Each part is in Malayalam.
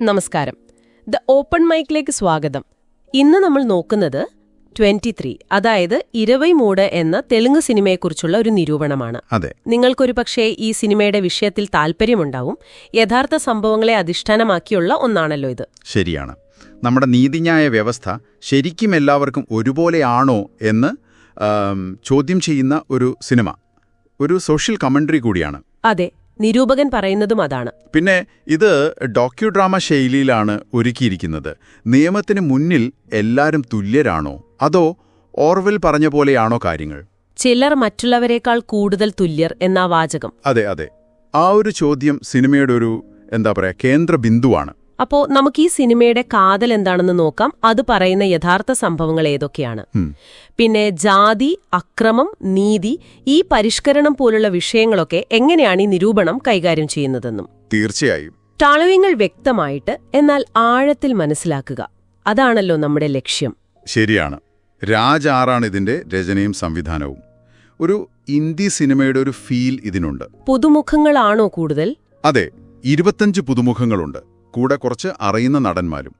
നമസ്കാരം. ദ ഓപ്പൺ മൈക്കിലേക്ക് സ്വാഗതം. ഇന്ന് നമ്മൾ നോക്കുന്നത് ട്വന്റി ത്രീ അതായത് ഇരവൈ മൂട് എന്ന തെലുങ്ക് സിനിമയെക്കുറിച്ചുള്ള ഒരു നിരൂപണമാണ്. അതെ. നിങ്ങൾക്കൊരു പക്ഷേ ഈ സിനിമയുടെ വിഷയത്തിൽ താല്പര്യമുണ്ടാവും. യഥാർത്ഥ സംഭവങ്ങളെ അധിഷ്ഠാനമാക്കിയുള്ള ഒന്നാണല്ലോ ഇത്. ശരിയാണ്. നമ്മുടെ നീതിന്യായ വ്യവസ്ഥ ശരിക്കും എല്ലാവർക്കും ഒരുപോലെയാണോ എന്ന് ചോദ്യം ചെയ്യുന്ന ഒരു സിനിമ. ഒരു സോഷ്യൽ കമൻട്രി കൂടിയാണ്. അതെ. നിരൂപകൻ പറയുന്നതും അതാണ്. പിന്നെ ഇത് ഡോക്യുഡ്രാമ ശൈലിയിലാണ് ഒരുക്കിയിരിക്കുന്നത്. നിയമത്തിന് മുന്നിൽ എല്ലാവരും തുല്യരാണോ? അതോ ഓർവെൽ പറഞ്ഞ പോലെയാണോ കാര്യങ്ങൾ? ചിലർ മറ്റുള്ളവരെക്കാൾ കൂടുതൽ തുല്യർ എന്നാ വാചകം. അതെ അതെ. ആ ഒരു ചോദ്യം സിനിമയുടെ ഒരു എന്താ പറയാ കേന്ദ്ര ബിന്ദുവാണ് അപ്പോ നമുക്ക് ഈ സിനിമയുടെ കാതൽ എന്താണെന്ന് നോക്കാം. അത് പറയുന്ന യഥാർത്ഥ സംഭവങ്ങൾ ഏതൊക്കെയാണ്? പിന്നെ ജാതി അക്രമം നീതി ഈ പരിഷ്കരണം പോലുള്ള വിഷയങ്ങളൊക്കെ എങ്ങനെയാണ് ഈ നിരൂപണം കൈകാര്യം ചെയ്യുന്നതെന്നും? തീർച്ചയായും. ടാളുവ്യങ്ങൾ വ്യക്തമായിട്ട് എന്നാൽ ആഴത്തിൽ മനസ്സിലാക്കുക. അതാണല്ലോ നമ്മുടെ ലക്ഷ്യം. ശരിയാണ്. രാജ് ആറാണ് ഇതിന്റെ രചനയും സംവിധാനവും. ഒരു ഇന്ത്യ സിനിമയുടെ ഒരു ഫീൽ ഇതിനുണ്ട്. പുതുമുഖങ്ങളാണോ കൂടുതൽ? അതെ ഇരുപത്തഞ്ച് പുതുമുഖങ്ങളുണ്ട്. കൂടെ കുറച്ച് അറിയുന്ന നടന്മാരും.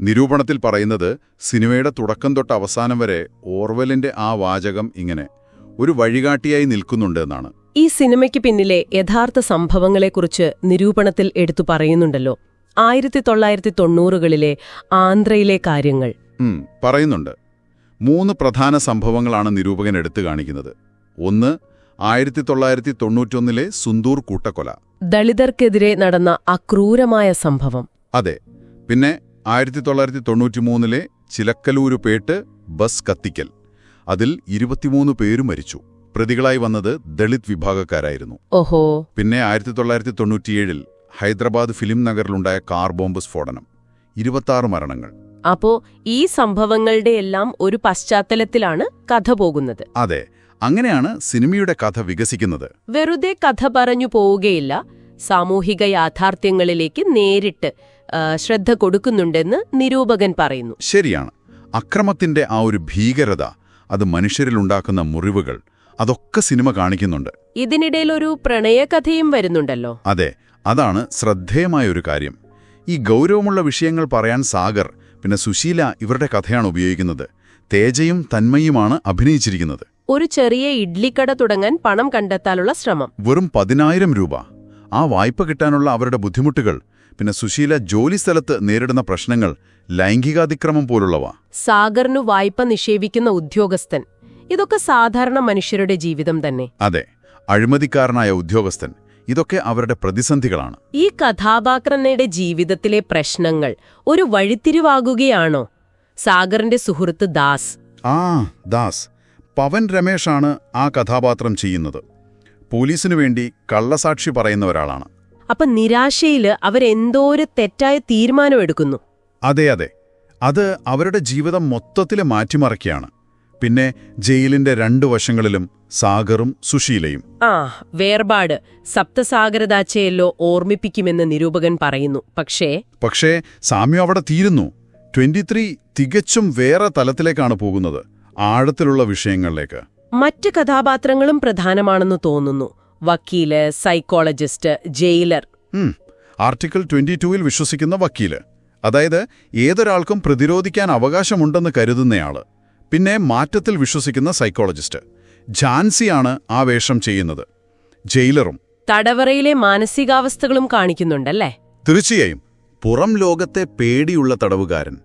നിരൂപണത്തിൽ പറയുന്നത് സിനിമയുടെ തുടക്കം തൊട്ട് അവസാനം വരെ ഓർവെലിന്റെ ആ വാചകം ഇങ്ങനെ ഒരു വഴികാട്ടിയായി നിൽക്കുന്നുണ്ട് എന്നാണ്. ഈ സിനിമയ്ക്ക് പിന്നിലെ യഥാർത്ഥ സംഭവങ്ങളെക്കുറിച്ച് നിരൂപണത്തിൽ എടുത്തു പറയുന്നുണ്ടല്ലോ. ആയിരത്തി തൊള്ളായിരത്തി തൊണ്ണൂറുകളിലെ ആന്ധ്രയിലെ കാര്യങ്ങൾ. പറയുന്നുണ്ട്. മൂന്ന് പ്രധാന സംഭവങ്ങളാണ് നിരൂപകൻ എടുത്തു കാണിക്കുന്നത്. ഒന്ന് ആയിരത്തി തൊള്ളായിരത്തി തൊണ്ണൂറ്റൊന്നിലെ സുന്ദൂർ കൂട്ടക്കൊല. ദളിതർക്കെതിരെ നടന്ന അക്രൂരമായ സംഭവം. അതെ പിന്നെ ആയിരത്തി തൊള്ളായിരത്തി തൊണ്ണൂറ്റിമൂന്നിലെ ചിലക്കലൂരു പേട്ട് ബസ് കത്തിക്കൽ. അതിൽ ഇരുപത്തിമൂന്ന് പേര് മരിച്ചു. പ്രതികളായി വന്നത് ദളിത് വിഭാഗക്കാരായിരുന്നു. ഓഹോ. പിന്നെ ആയിരത്തി തൊള്ളായിരത്തി തൊണ്ണൂറ്റിയേഴിൽ ഹൈദരാബാദ് ഫിലിം നഗറിലുണ്ടായ കാർ ബോംബ് സ്ഫോടനം. ഇരുപത്താറ് മരണങ്ങൾ. അപ്പോ ഈ സംഭവങ്ങളുടെ എല്ലാം ഒരു പശ്ചാത്തലത്തിലാണ് കഥ പോകുന്നത്. അതെ അങ്ങനെയാണ് സിനിമയുടെ കഥ വികസിക്കുന്നത്. വെറുതെ കഥ പറഞ്ഞു പോവുകയില്ല. സാമൂഹിക യാഥാർത്ഥ്യങ്ങളിലേക്ക് നേരിട്ട് ശ്രദ്ധ കൊടുക്കുന്നുണ്ടെന്ന് നിരൂപകൻ പറയുന്നു. ശരിയാണ്. അക്രമത്തിന്റെ ആ ഒരു ഭീകരത അത് മനുഷ്യരിലുണ്ടാക്കുന്ന മുറിവുകൾ അതൊക്കെ സിനിമ കാണിക്കുന്നുണ്ട്. ഇതിനിടയിൽ ഒരു പ്രണയകഥയും വരുന്നുണ്ടല്ലോ. അതെ അതാണ് ശ്രദ്ധേയമായ ഒരു കാര്യം. ഈ ഗൗരവമുള്ള വിഷയങ്ങൾ പറയാൻ സാഗർ പിന്നെ സുശീല ഇവരുടെ കഥയാണ് ഉപയോഗിക്കുന്നത്. തേജയും തന്മയുമാണ് അഭിനയിച്ചിരിക്കുന്നത്. ഒരു ചെറിയ ഇഡ്ലിക്കട തുടങ്ങാൻ പണം കണ്ടെത്താനുള്ള ശ്രമം. വെറും പതിനായിരം രൂപ. ആ വായ്പ കിട്ടാനുള്ള അവരുടെ ബുദ്ധിമുട്ടുകൾ പിന്നെ സുശീല ജോലി സ്ഥലത്ത് നേരിടുന്ന പ്രശ്നങ്ങൾ ലൈംഗികാതിക്രമം പോലുള്ളവ. സാഗറിനു വായ്പ നിഷേധിക്കുന്ന ഉദ്യോഗസ്ഥൻ. ഇതൊക്കെ സാധാരണ മനുഷ്യരുടെ ജീവിതം തന്നെ. അതെ അഴിമതിക്കാരനായ ഉദ്യോഗസ്ഥൻ. ഇതൊക്കെ അവരുടെ പ്രതിസന്ധികളാണ്. ഈ കഥാപാത്രനയുടെ ജീവിതത്തിലെ പ്രശ്നങ്ങൾ ഒരു വഴിത്തിരിവാകുകയാണോ? സാഗറിന്റെ സുഹൃത്ത് ദാസ്. ആ ദാസ്. പവൻ രമേഷാണ് ആ കഥാപാത്രം ചെയ്യുന്നത്. പോലീസിനു വേണ്ടി കള്ളസാക്ഷി പറയുന്ന ഒരാളാണ് അപ്പൊ നിരാശയിൽ അവരെന്തോ ഒരു തെറ്റായ തീരുമാനമെടുക്കുന്നു? അതെ അതെ. അത് അവരുടെ ജീവിതം മൊത്തത്തിൽ മാറ്റിമറിക്കുകയാണ്. പിന്നെ ജയിലിന്റെ രണ്ടു വശങ്ങളിലും സാഗറും സുശീലയും. ആ വേർപാട്. സപ്തസാഗരദാച്ചയല്ലോ ഓർമ്മിപ്പിക്കുമെന്ന് നിരൂപകൻ പറയുന്നു. പക്ഷേ പക്ഷേ സാമ്യം അവിടെ തീരുന്നു. ട്വന്റി തികച്ചും വേറെ തലത്തിലേക്കാണ് പോകുന്നത്. ആഴത്തിലുള്ള വിഷയങ്ങളിലേക്ക്. മറ്റ് കഥാപാത്രങ്ങളും പ്രധാനമാണെന്ന് തോന്നുന്നു. വക്കീൽ സൈക്കോളജിസ്റ്റ് ജയിലർ. ആർട്ടിക്കിൾ ട്വന്റി ടൂവിൽ വിശ്വസിക്കുന്ന വക്കീൽ. അതായത് ഏതൊരാൾക്കും പ്രതിരോധിക്കാൻ അവകാശമുണ്ടെന്ന് കരുതുന്നയാൾ. പിന്നെ മാറ്റത്തിൽ വിശ്വസിക്കുന്ന സൈക്കോളജിസ്റ്റ്. ഝാൻസിയാണ് ആ വേഷം ചെയ്യുന്നത്. ജയിലറും. തടവറയിലെ മാനസികാവസ്ഥകളും കാണിക്കുന്നുണ്ടല്ലേ? തീർച്ചയായും. പുറം ലോകത്തെ പേടിയുള്ള തടവുകാരൻ.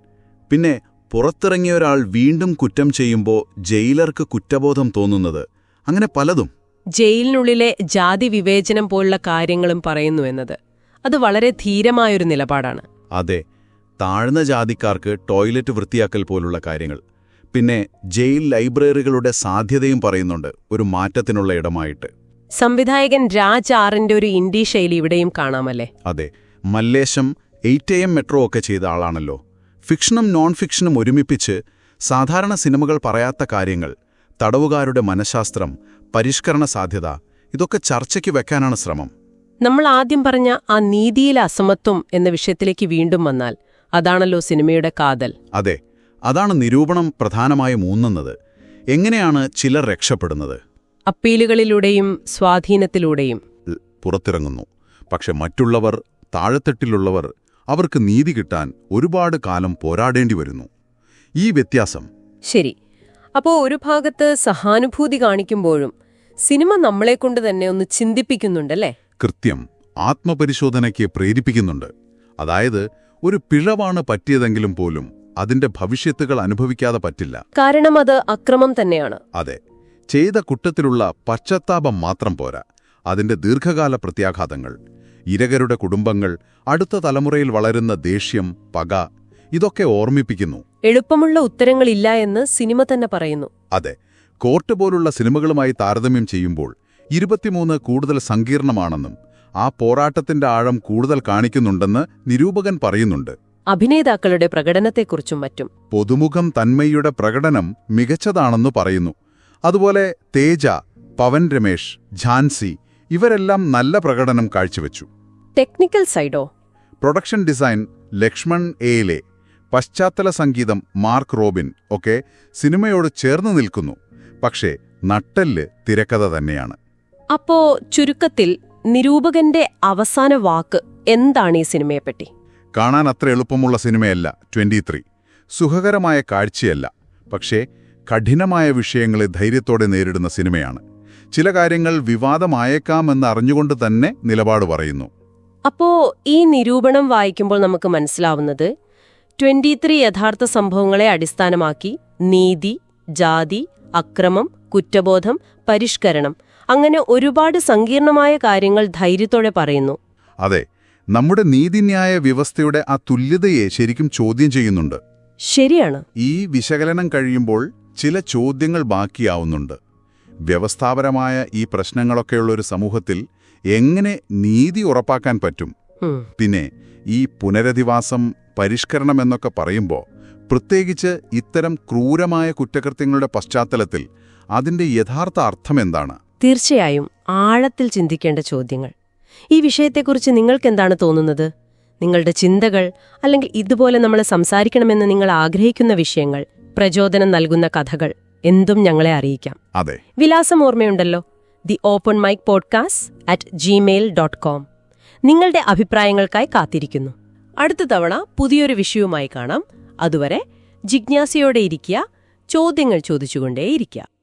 പിന്നെ പുറത്തിറങ്ങിയ ഒരാൾ വീണ്ടും കുറ്റം ചെയ്യുമ്പോൾ ജയിലർക്ക് കുറ്റബോധം തോന്നുന്നത് അങ്ങനെ പലതും. ജയിലിനുള്ളിലെ ജാതി വിവേചനം പോലുള്ള കാര്യങ്ങളും പറയുന്നു എന്നത്. അത് വളരെ ധീരമായൊരു നിലപാടാണ്. അതെ താഴ്ന്ന ജാതിക്കാർക്ക് ടോയ്ലറ്റ് വൃത്തിയാക്കൽ പോലുള്ള കാര്യങ്ങൾ. പിന്നെ ജയിൽ ലൈബ്രറികളുടെ സാധ്യതയും പറയുന്നുണ്ട് ഒരു മാറ്റത്തിനുള്ള ഇടമായിട്ട്. സംവിധായകൻ രാജ് ആറിന്റെ ഒരു ഇൻഡി ശൈലി ഇവിടെയും കാണാമല്ലേ? അതെ മല്ലേശം എയ്റ്റ് എം മെട്രോ ഒക്കെ ചെയ്ത ആളാണല്ലോ. ഫിക്ഷനും നോൺ ഫിക്ഷനും ഒരുമിപ്പിച്ച് സാധാരണ സിനിമകൾ പറയാത്ത കാര്യങ്ങൾ തടവുകാരുടെ മനഃശാസ്ത്രം പരിഷ്കരണ സാധ്യത ഇതൊക്കെ ചർച്ചയ്ക്ക് വെക്കാനാണ് ശ്രമം. നമ്മൾ ആദ്യം പറഞ്ഞ ആ നീതിയിലെ അസമത്വം എന്ന വിഷയത്തിലേക്ക് വീണ്ടും വന്നാൽ അതാണല്ലോ സിനിമയുടെ കാതൽ. അതെ അതാണ് നിരൂപണം പ്രധാനമായും ഊന്നുന്നത് എങ്ങനെയാണ് ചിലർ രക്ഷപ്പെടുന്നത്? അപ്പീലുകളിലൂടെയും സ്വാധീനത്തിലൂടെയും. പുറത്തിറങ്ങുന്നു. പക്ഷെ മറ്റുള്ളവർ താഴെത്തട്ടിലുള്ളവർ അവർക്ക് നീതി കിട്ടാൻ ഒരുപാട് കാലം പോരാടേണ്ടി വരുന്നു. ഈ വ്യത്യാസം ശരി. അപ്പോ ഒരു ഭാഗത്ത് സഹാനുഭൂതി കാണിക്കുമ്പോഴും സിനിമ നമ്മളെക്കൊണ്ട് തന്നെ ഒന്ന് ചിന്തിപ്പിക്കുന്നുണ്ടല്ലേ? കൃത്യം ആത്മപരിശോധനയ്ക്ക് പ്രേരിപ്പിക്കുന്നുണ്ട്. അതായത് ഒരു പിഴവാണ് പറ്റിയതെങ്കിലും പോലും അതിന്റെ ഭവിഷ്യത്തുകൾ അനുഭവിക്കാതെ പറ്റില്ല. കാരണം അത് അക്രമം തന്നെയാണ്. അതെ. ചെയ്ത കുറ്റത്തിലുള്ള പശ്ചാത്താപം മാത്രം പോരാ. അതിന്റെ ദീർഘകാല പ്രത്യാഘാതങ്ങൾ. ഇരകരുടെ കുടുംബങ്ങൾ അടുത്ത തലമുറയിൽ വളരുന്ന ദേഷ്യം പക ഇതൊക്കെ ഓർമ്മിപ്പിക്കുന്നു. എളുപ്പമുള്ള ഉത്തരങ്ങളില്ല എന്ന് സിനിമ തന്നെ പറയുന്നു. അതെ കോർട്ട് പോലുള്ള സിനിമകളുമായി താരതമ്യം ചെയ്യുമ്പോൾ ഇരുപത്തിമൂന്ന് കൂടുതൽ സങ്കീർണമാണെന്നും ആ പോരാട്ടത്തിന്റെ ആഴം കൂടുതൽ കാണിക്കുന്നുണ്ടെന്ന് നിരൂപകൻ പറയുന്നുണ്ട്. അഭിനേതാക്കളുടെ പ്രകടനത്തെക്കുറിച്ചും മറ്റും. പൊതുമുഖം തന്മയുടെ പ്രകടനം മികച്ചതാണെന്നു പറയുന്നു. അതുപോലെ തേജ പവൻ രമേഷ് ഝാൻസി ഇവരെല്ലാം നല്ല പ്രകടനം കാഴ്ചവെച്ചു. ടെക്നിക്കൽ സൈഡോ പ്രൊഡക്ഷൻ ഡിസൈൻ ലക്ഷ്മൺ എയിലെ പശ്ചാത്തല സംഗീതം മാർക്ക് റോബിൻ ഒക്കെ സിനിമയോട് ചേർന്ന് നിൽക്കുന്നു. പക്ഷേ നട്ടെല്ല് തിരക്കഥ തന്നെയാണ്. അപ്പോ ചുരുക്കത്തിൽ നിരൂപകന്റെ അവസാന വാക്ക് എന്താണ് ഈ സിനിമയെപ്പറ്റി? കാണാൻ അത്ര എളുപ്പമുള്ള സിനിമയല്ല ട്വന്റി ത്രീ. സുഖകരമായ കാഴ്ചയല്ല. പക്ഷേ കഠിനമായ വിഷയങ്ങളെ ധൈര്യത്തോടെ നേരിടുന്ന സിനിമയാണ്. ചില കാര്യങ്ങൾ വിവാദമായേക്കാമെന്ന് അറിഞ്ഞുകൊണ്ട് തന്നെ നിലപാട് പറയുന്നു. അപ്പോ ഈ നിരൂപണം വായിക്കുമ്പോൾ നമുക്ക് മനസ്സിലാവുന്നത് ട്വന്റി ത്രീ യഥാർത്ഥ സംഭവങ്ങളെ അടിസ്ഥാനമാക്കി നീതി ജാതി അക്രമം കുറ്റബോധം പരിഷ്കരണം അങ്ങനെ ഒരുപാട് സങ്കീർണമായ കാര്യങ്ങൾ ധൈര്യത്തോടെ പറയുന്നു. അതെ നമ്മുടെ നീതിന്യായ വ്യവസ്ഥയുടെ ആ തുല്യതയെ ശരിക്കും ചോദ്യം ചെയ്യുന്നുണ്ട്. ശരിയാണ്. ഈ വിശകലനം കഴിയുമ്പോൾ ചില ചോദ്യങ്ങൾ ബാക്കിയാവുന്നുണ്ട്. വ്യവസ്ഥാപരമായ ഈ പ്രശ്നങ്ങളൊക്കെയുള്ള ഒരു സമൂഹത്തിൽ എങ്ങനെ നീതി ഉറപ്പാക്കാൻ പറ്റും? പിന്നെ ഈ പുനരധിവാസം പരിഷ്കരണം എന്നൊക്കെ പറയുമ്പോൾ പ്രത്യേകിച്ച് ഇത്തരം ക്രൂരമായ കുറ്റകൃത്യങ്ങളുടെ പശ്ചാത്തലത്തിൽ അതിന്റെ യഥാർത്ഥ അർത്ഥം എന്താണ്? തീർച്ചയായും ആഴത്തിൽ ചിന്തിക്കേണ്ട ചോദ്യങ്ങൾ. ഈ വിഷയത്തെക്കുറിച്ച് നിങ്ങൾക്കെന്താണ് തോന്നുന്നത്? നിങ്ങളുടെ ചിന്തകൾ അല്ലെങ്കിൽ ഇതുപോലെ നമ്മൾ സംസാരിക്കണമെന്ന് നിങ്ങൾ ആഗ്രഹിക്കുന്ന വിഷയങ്ങൾ പ്രചോദനം നൽകുന്ന കഥകൾ എന്തും ഞങ്ങളെ അറിയിക്കാം. അതെ. വിലാസം ഓർമ്മയുണ്ടല്ലോ the open mic podcast at Gmail dot com നിങ്ങളുടെ അഭിപ്രായങ്ങൾക്കായി കാത്തിരിക്കുന്നു. അടുത്ത തവണ പുതിയൊരു വിഷയവുമായി കാണാം. അതുവരെ ജിജ്ഞാസയോടെ ഇരിക്കുക ചോദ്യങ്ങൾ ചോദിച്ചുകൊണ്ടേയിരിക്കുക.